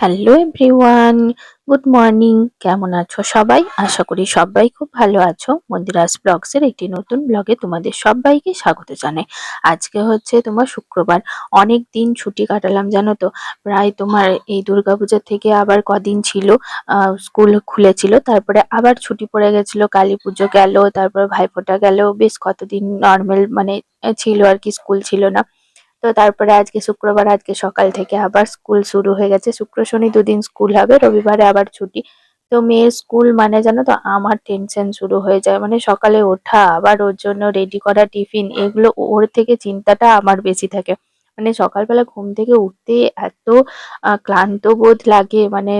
Hello everyone good morning কেমন আছো সবাই? আশা করি সবাই খুব ভালো আছো। মন্দিরাস ব্লগসের একটি নতুন ব্লগে তোমাদের সবাইকে স্বাগত জানাই। আজকে হচ্ছে তোমার শুক্রবার, অনেক দিন ছুটি কাটালাম, জানো তো? প্রায় তোমার এই দুর্গাপূজার থেকে আবার কদিন ছিল স্কুল খুলেছিল, তারপরে আবার ছুটি পড়ে গেছিল, কালী পুজো গেল, তারপর ভাইফোঁটা গেল, বেশ কতদিন নর্মাল মানে ছিল আর কি, স্কুল ছিল না। তো তারপরে আজকে শুক্রবার, আজকে সকাল থেকে আবার স্কুল শুরু হয়ে গেছে। শুক্র, শনি দুদিন স্কুল হবে, রবিবারে আবার ছুটি। তো মেয়ের স্কুল মানে জানো তো, আমার টেনশন শুরু হয়ে যায়। মানে সকালে ওঠা, আবার ওর জন্য রেডি করা টিফিন এগুলো ওর থেকে চিন্তাটা আমার বেশি থাকে। মানে সকালবেলা ঘুম থেকে উঠতে এত ক্লান্ত বোধ লাগে। মানে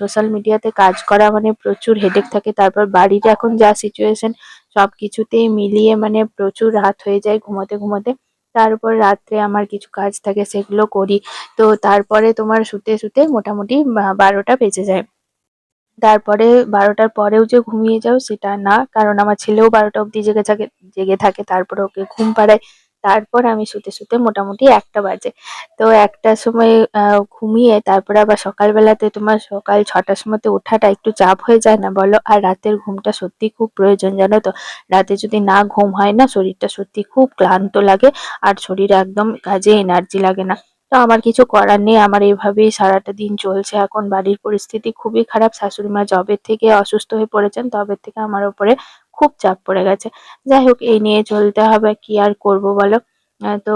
সোশ্যাল মিডিয়াতে কাজ করা মানে প্রচুর হেডেক থাকে। তারপর বাড়ির এখন যা সিচুয়েশন সবকিছুতেই মিলিয়ে মানে প্রচুর রাত হয়ে যায় ঘুমোতে ঘুমোতে। তারপর রাত্রে আমার কিছু কাজ থাকে সেগুলো করি। তো তারপরে তোমার শুতে শুতে মোটামুটি বারোটা বেজে যায়। তারপরে বারোটার পরেও যে ঘুমিয়ে যাও সেটা না, কারণ আমার ছেলেও বারোটা অব্দি জেগে থাকে জেগে থাকে, তারপরে ওকে ঘুম পাড়ায়। তারপর আমি শুতে শুতে মোটামুটি একটা বাজে। তো একটার সময় ঘুমিয়ে তারপরে আবার সকালবেলাতে তোমার সকাল ছটার সময়তে ওঠাটা একটু চাপ হয়ে যায় না বলো? আর রাতের ঘুমটা সত্যি খুব প্রয়োজন, জানো তো? রাতে যদি না ঘুম হয় না, শরীরটা সত্যি খুব ক্লান্ত লাগে আর শরীরে একদম কাজে এনার্জি লাগে না। তো আমার কিছু করার নেই, আমার এইভাবেই সারাটা দিন চলছে। এখন বাড়ির পরিস্থিতি খুবই খারাপ। শাশুড়ি মা জবের থেকে অসুস্থ হয়ে পড়েছেন, তবে থেকে আমার উপরে খুব চাপ পড়ে গেছে। যাই হোক, এই নিয়ে চলতে হবে। কি আর করব বলো? তো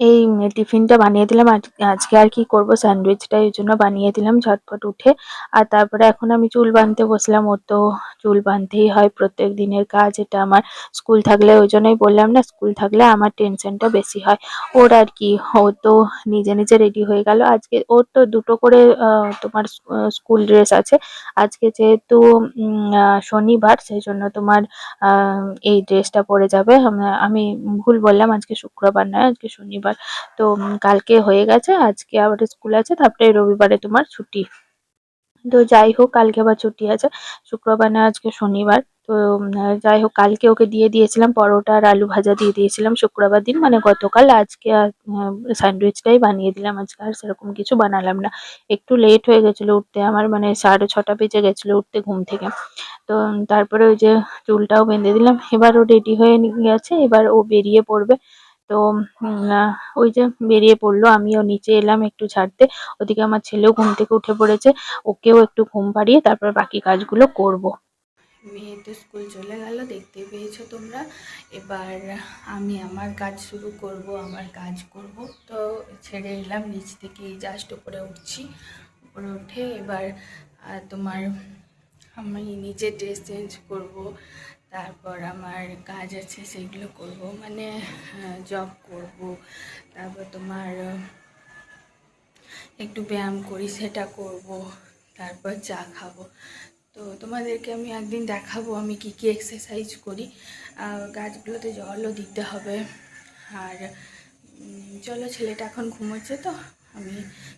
এই টিফিনটা বানিয়ে দিলাম। আজ- আজকে আর কি করব? স্যান্ডউইচটা এই জন্য বানিয়ে দিলাম ঝটপট উঠে। আর তারপরে এখন আমি চুল বাঁধতে বসলাম। ওর তো চুল বাঁধতেই হয় প্রত্যেক দিনের কাজ। এটা আমার স্কুল থাকলে ওই জন্যই বললাম না, স্কুল থাকলে আমার টেনশনটা বেশি হয়। ওর আর কি, ও তো নিজে নিজে রেডি হয়ে গেল। আজকে ওর তো দুটো করে তোমার স্কুল ড্রেস আছে। আজকে যেহেতু শনিবার, সেই জন্য তোমার এই ড্রেসটা পরে যাবে। আমি ভুল বললাম, আজকে শুক্রবার নয়, আজকে শনিবার। তো কালকে হয়ে গেছে, আজকে আবার স্কুল আছে তারপরে রবিবারে তোমার ছুটি। তো যাই হোক, কালকে আবার ছুটি আছে, শুক্রবার না, আজকে শনিবার। তো যাই হোক, কালকে ওকে দিয়ে দিয়েছিলাম পরোটা আর আলু ভাজা দিয়ে দিয়েছিলাম শুক্রবার দিন। মানে গতকাল, আজকে স্যান্ডউইচটাই বানিয়ে দিলাম। আজকে আর সেরকম কিছু বানালাম না। একটু লেট হয়ে গেছিল উঠতে, আমার মানে সাড়ে ছটা বেজে গেছিল উঠতে ঘুম থেকে। তো তারপরে ওই যে চুলটাও বেঁধে দিলাম। এবার ও রেডি হয়ে গেছে, এবার ও বেরিয়ে পড়বে। তো ওই যে বেরিয়ে পড়ল, আমিও নিচে এলাম একটু ছাড়তে। ওদিকে আমার ছেলেও ঘুম থেকে উঠে পড়েছে, ওকেও একটু ঘুম পাড়িয়ে তারপর বাকি কাজগুলো করব। মেয়ে তো স্কুল চলে গেল, দেখতে পেয়েছ তোমরা। এবার আমি আমার কাজ শুরু করব, আমার কাজ করব। তো ছেড়ে এলাম, নিচ থেকে জাস্ট উপরে উঠছি। উপরে উঠে এবার তোমার আমি নিজে ড্রেস চেঞ্জ করব। তারপর আমার কাজ আছে, সেগুলো করব মানে জব করব। তারপর তোমার একটু ব্যায়াম করি, সেটা করব, তারপর চা খাব। তো তোমাদেরকে আমি একদিন দেখাবো, আমি কি কি এক্সারসাইজ করি। গাছগুলোতে জলও দিতে হবে। আর চলো, ছেলেটা এখন ঘুমোচ্ছে তো, আমি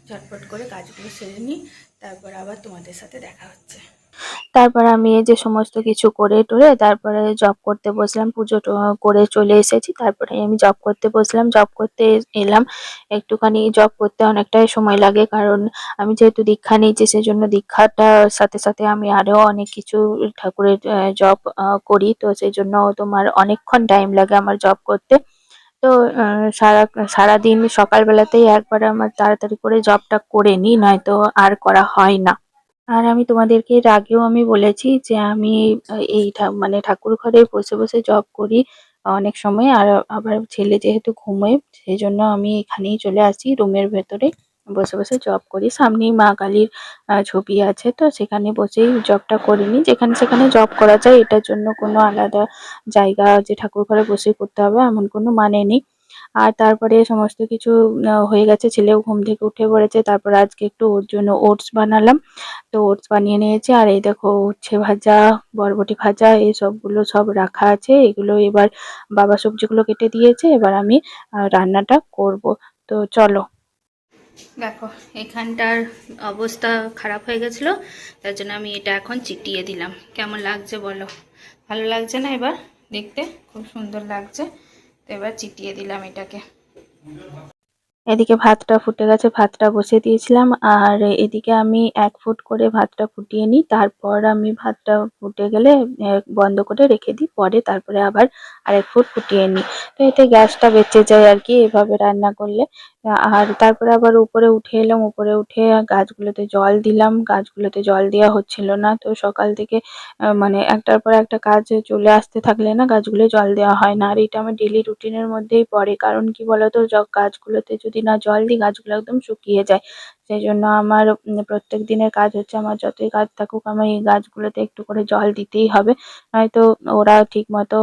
ঝটপট করে কাজগুলো সেরে নিই, তারপর আবার তোমাদের সাথে দেখা হচ্ছে। তারপর আমি এই যে সমস্ত কিছু করে টরে তারপরে জব করতে বসলাম, পুজো করে চলে এসেছি। তারপরে আমি জব করতে বসলাম। জব করতে এলাম। একটুখানি জব করতে অনেকটাই সময় লাগে কারণ আমি যেহেতু দীক্ষা নিয়েছি, সেজন্য দীক্ষাটার সাথে সাথে আমি আরও অনেক কিছু ঠাকুরের জব করি। তো সেই জন্য তোমার অনেকক্ষণ টাইম লাগে আমার জব করতে। তো সারা, সারাদিন সকালবেলাতেই একবার আমার তাড়াতাড়ি করে জবটা করে নিই, নয়তো আর করা হয় না। আর আমি তোমাদেরকে এর আগেও আমি বলেছি যে আমি এই মানে ঠাকুর ঘরে বসে বসে জব করি অনেক সময় আর আবার ছেলে যেহেতু ঘুমোয় সেই জন্য আমি এখানেই চলে আসি রুমের ভেতরে বসে বসে জব করি। সামনেই মা কালীর ছবি আছে তো সেখানে বসেই জবটা করে নিই। যেখানে সেখানে জব করা যায় এটার জন্য কোনো আলাদা জায়গা যে ঠাকুর ঘরে বসে করতে হবে এমন কোনো মানে নেই। আর তারপরে সমস্ত কিছু হয়ে গেছে, ছেলেও ঘুম থেকে উঠে পড়েছে, তারপর আজকে একটু ওর জন্য ওটস বানালাম, তো ওটস বানিয়ে নিয়েছি, আর এই দেখো উচ্ছে ভাজা, বরবটি ভাজা, এই সবগুলো সব রাখা আছে, এগুলো এবার বাবা সবজিগুলো কেটে দিয়েছে, এবার আমি রান্নাটা করব, তো চলো। দেখো, এখানটার অবস্থা খারাপ হয়ে গেছিল, তার জন্য আমি এটা এখন চিটিয়ে দিলাম, কেমন লাগছে বলো? ভালো লাগছে না এবার দেখতে? খুব সুন্দর লাগছে। এবার চিটিয়ে দিলাম এটাকে। এদিকে ভাতটা ফুটে গেছে, ভাতটা বসিয়ে দিয়েছিলাম। আর এদিকে আমি এক ফুট করে ভাতটা ফুটিয়ে নিই, তারপর আমি ভাতটা ফুটে গেলে বন্ধ করে রেখে দিই, পরে তারপরে আবার আরেক ফুট ফুটিয়ে নিই। তো এতে গ্যাসটা বেঁচে যায় আর কি, এভাবে রান্না করলে। আর তারপরে আবার উপরে উঠে এলাম, উপরে উঠে গাছগুলোতে জল দিলাম, গাছগুলোতে জল দেওয়া হচ্ছিল না। তো সকাল থেকে মানে একটার পর একটা কাজ চলে আসতে থাকলে না গাছগুলো জল দেওয়া হয় না। আর এটা আমার ডেলি রুটিনের মধ্যেই পড়ে। কারণ কি বলতো গাছগুলোতে যদি না জল দিই, গাছগুলো একদম শুকিয়ে যায়। সেই জন্য আমার প্রত্যেক দিনের কাজ হচ্ছে আমার যতই কাজ থাকুক, আমার এই গাছগুলোতে একটু করে জল দিতেই হবে। নয়তো ওরা ঠিক মতো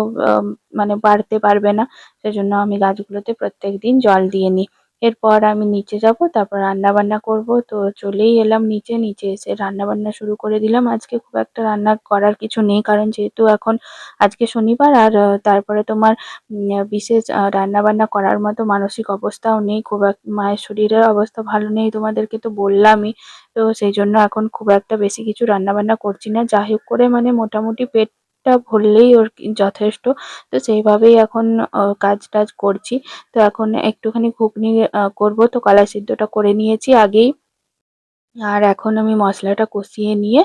মানে বাড়তে পারবে না। সেজন্য আমি গাছগুলোতে প্রত্যেক দিন জল দিয়ে নিই। এরপর আমি নিচে যাব, তারপর রান্না বান্না করব। তো চলেই এলাম নিচে নিচে এসে রান্না বান্না শুরু করে দিলাম। আজকে খুব একটা রান্না করার কিছু নেই, কারণ যেহেতু এখন আজকে শনিবার, আর তারপরে তোমার বিশেষ রান্না বান্না করার মতো মানসিক অবস্থাও নেই। খুব এক, মায়ের শরীরের অবস্থা ভালো নেই তোমাদেরকে তো বললামই। তো সেই জন্য এখন খুব একটা বেশি কিছু রান্না বান্না করছি না। যাই হোক করে মানে মোটামুটি পেটটা ভরলেই ওর যথেষ্ট। তো সেইভাবেই এখন কাজ টাজ করছি। তো এখন একটুখানি ঘুগনি করব। তো কলাই সিদ্ধটা করে নিয়েছি আগেই। আর এখন আমি মশলাটা কষিয়ে নিয়ে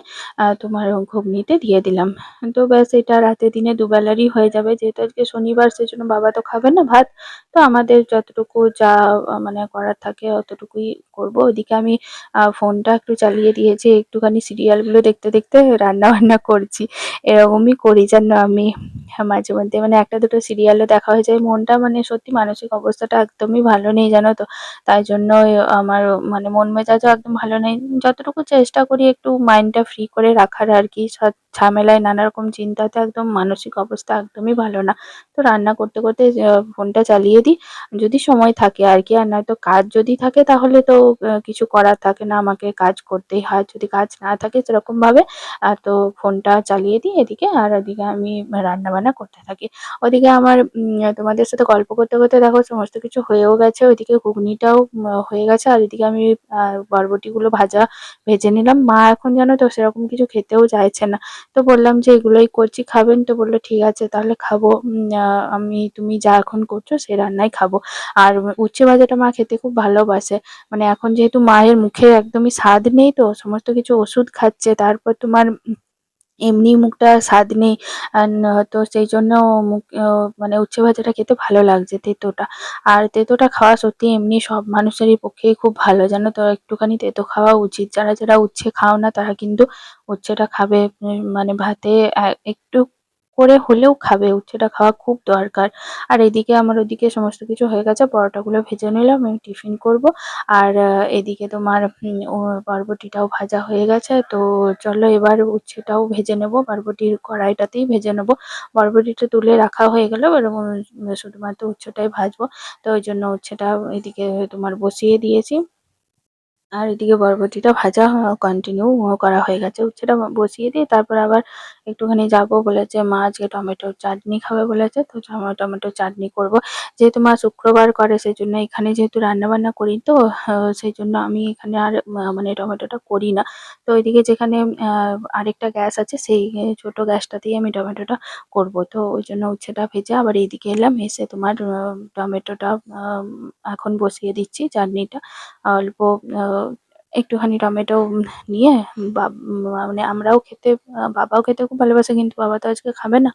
তোমার ঘুগনিতে দিয়ে দিলাম। তো ব্যাস, এটা রাতে দিনে দুবেলারই হয়ে যাবে। যেহেতু আজকে শনিবার, সেজন্য বাবা তো খাবে না ভাত। তো আমাদের যতটুকু যা মানে করার থাকে অতটুকুই করব। ওদিকে আমি ফোনটা একটু চালিয়ে দিয়েছি। একটুখানি সিরিয়ালগুলো দেখতে দেখতে রান্না বান্না করছি। এরকমই করি যেন আমি মাঝে মধ্যে। মানে একটা দুটো সিরিয়ালও দেখা হয়ে যায়। মনটা মানে সত্যি মানসিক অবস্থাটা একদমই ভালো নেই জানো তো? তাই জন্য আমার মানে মন মেজাজও একদম ভালো নেই। যতটুকু চেষ্টা করি একটু মাইন্ড -টা ফ্রি করে রাখার আর কি সব ঝামেলায় নানা রকম চিন্তাতে একদম মানসিক অবস্থা একদমই ভালো না। তো রান্না করতে করতে ফোনটা চালিয়ে দিই। যদি সময় থাকে আর কি আর নয়তো কাজ যদি থাকে তাহলে তো কিছু করার থাকে না আমাকে কাজ করতেই হয়। যদি কাজ না থাকে সেরকম ভাবে আহ, তো ফোনটা চালিয়ে দিই এদিকে আর ওদিকে আমি রান্নাবান্না করতে থাকি। ওদিকে আমার তোমাদের সাথে গল্প করতে করতে দেখো সমস্ত কিছু হয়েও গেছে। ওইদিকে ঘুগনিটাও হয়ে গেছে। আর এদিকে আমি বরবটিগুলো ভাজা ভেজে নিলাম। মা এখন জানো তো সেরকম কিছু খেতেও চাইছে না। তো বললাম যে এগুলোই করছি, খাবেন? তো বলল, ঠিক আছে, তাহলে খাব। আমি, তুমি যা এখন করছ সেই রান্নাই খাব। আর উচ্ছে ভাজাটা মা খেতে খুব ভালোবাসে। মানে এখন যেহেতু মায়ের মুখে একদমই স্বাদ নেই তো, সমস্ত কিছু ওষুধ খাচ্ছে, তারপর তোমার এমনি মুখটা স্বাদ নেই। তো সেই জন্য মুখ মানে উচ্ছে ভাজাটা খেতে ভালো লাগছে তেঁতোটা। আর তেঁতোটা খাওয়া সত্যি এমনি সব মানুষেরই পক্ষেই খুব ভালো, জানো তো? একটুখানি তেঁতো খাওয়া উচিত। যারা যারা উচ্ছে খাও না, তারা কিন্তু উচ্ছেটা খাবে। মানে ভাতে একটু করে হলেও খাবে, উচ্ছেটা খাওয়া খুব দরকার। আর এদিকে আমার ওদিকে সমস্ত কিছু হয়ে গেছে, পরোটাগুলো ভেজে নিলাম, আমি টিফিন করব। আর এদিকে তোমার বরবটিটাও ভাজা হয়ে গেছে, তো চলো এবার উচ্ছেটাও ভেজে নেব বরবটির কড়াইটাতেই ভেজে নেব। বরবটিটা তুলে রাখা হয়ে গেল এবার শুধুমাত্র উচ্ছেটাই ভাজবো। তো ওই জন্য উচ্ছেটা এদিকে তোমার বসিয়ে দিয়েছি। আর এদিকে বরবটিটা ভাজা কন্টিনিউ করা হয়ে গেছে। উচ্ছেটা বসিয়ে দিয়ে তারপর আবার একটুখানি যাব বলেছে, মা আজকে টমেটোর চাটনি খাবে বলেছে, তো টমে- টমেটোর চাটনি করব। যেহেতু মা শুক্রবার করে সেই জন্য এখানে যেহেতু রান্না বান্না করি তো সেই জন্য আমি এখানে আর মানে টমেটোটা করি না। তো ওইদিকে যেখানে আরেকটা গ্যাস আছে, সেই ছোট গ্যাসটাতেই আমি টমেটোটা করব। তো ওই জন্য উচ্ছেটা ভেজে আবার এইদিকে এলাম, এসে তোমার টমেটোটা এখন বসিয়ে দিচ্ছি চাটনিটা। অল্প একটুখানি টমেটো নিয়ে বা মানে আমরাও খেতে, বাবাও খেতে খুব ভালোবাসে, কিন্তু বাবা তো আজকে খাবে না।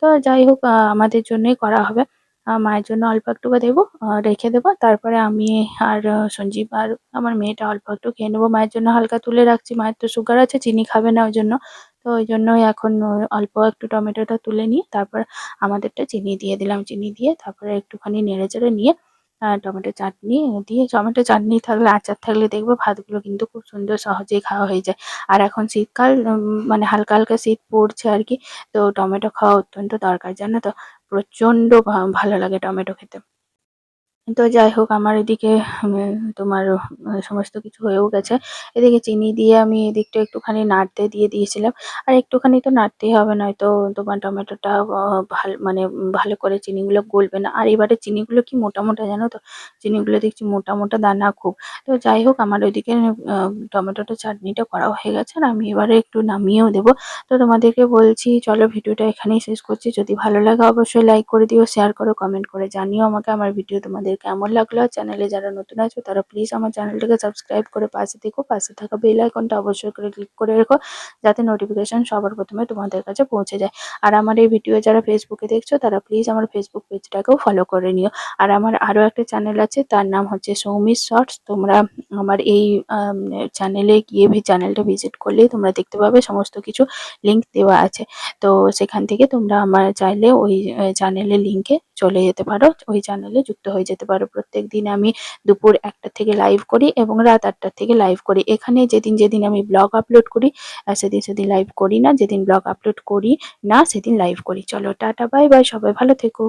তো যাই হোক আমাদের জন্যই করা হবে। মায়ের জন্য অল্প একটু দেবো রেখে দেবো। তারপরে আমি আর সঞ্জীব আর আমার মেয়েটা অল্প একটু খেয়ে নেব। মায়ের জন্য হালকা তুলে রাখছি। মায়ের তো সুগার আছে, চিনি খাবে না ওই জন্য। তো ওই জন্যই এখন অল্প একটু টমেটোটা তুলে নিয়ে তারপর আমাদেরটা চিনি দিয়ে দিলাম। চিনি দিয়ে তারপরে একটুখানি নেড়ে চেড়ে নিয়ে আহ, টমেটো চাটনি দিয়ে টমেটো চাটনি থাকলে আচার থাকলে দেখবে ভাতগুলো কিন্তু খুব সুন্দর সহজেই খাওয়া হয়ে যায়। আর এখন শীতকাল উম, মানে হালকা হালকা শীত পড়ছে আর কি তো টমেটো খাওয়া অত্যন্ত দরকার জানো তো? প্রচণ্ড ভা- ভালো লাগে টমেটো খেতে। তো যাই হোক, আমার এদিকে তোমার সমস্ত কিছু হয়েও গেছে। এদিকে চিনি দিয়ে আমি এদিকটা একটুখানি নাড়তে দিয়ে দিয়েছিলাম। আর একটুখানি তো নাড়তেই হবে, নয়তো তোমার টমেটোটা ভালো মানে ভালো করে চিনিগুলো গলবে না। আর এবারে চিনিগুলো কি মোটা মোটা জানো তো? চিনিগুলো দেখছি মোটা মোটা দানা খুব। তো যাই হোক, আমার ওইদিকে টমেটোটা চাটনিটা করা হয়ে গেছে। আর আমি এবারে একটু নামিয়েও দেবো। তো তোমাদেরকে বলছি, চলো ভিডিওটা এখানেই শেষ করছি। যদি ভালো লাগে, অবশ্যই লাইক করে দিও শেয়ার করো কমেন্ট করে জানিও আমাকে। আমার ভিডিও তোমাদের তোমাদের কেমন লাগল চ্যানেলে যারা নতুন আছো, তারা প্লিজ আমার চ্যানেলটাকে সাবস্ক্রাইব করে পাশে দেখো পাশে থাকা বেল আইকনটা অবশ্যই করে ক্লিক করে রেখো, যাতে নোটিফিকেশন সবার প্রথমে তোমাদের কাছে পৌঁছে যায়। আর আমার এই ভিডিও যারা ফেসবুকে দেখছ, তারা প্লিজ আমার ফেসবুক পেজটাকেও ফলো করে নিও। আর আমার আরও একটা চ্যানেল আছে, তার নাম হচ্ছে সৌমিস শর্টস তোমরা আমার এই চ্যানেলে গিয়ে চ্যানেলটা ভিজিট করলেই তোমরা দেখতে পাবে সমস্ত কিছু লিংক দেওয়া আছে। তো সেখান থেকে তোমরা আমার চাইলে ওই চ্যানেলের লিংকে চলে যেতে পারো, ওই চ্যানেলে যুক্ত হয়ে যেতে পারো প্রত্যেক দিন আমি দুপুর একটা থেকে লাইভ করি এবং রাত আটটার থেকে লাইভ করি। এখানে যেদিন যেদিন আমি ব্লগ আপলোড করি সেদিন সেদিন লাইভ করি না। যেদিন ব্লগ আপলোড করি না, সেদিন লাইভ করি। চলো, টাটা বাই বাই সবাই ভালো থেকো।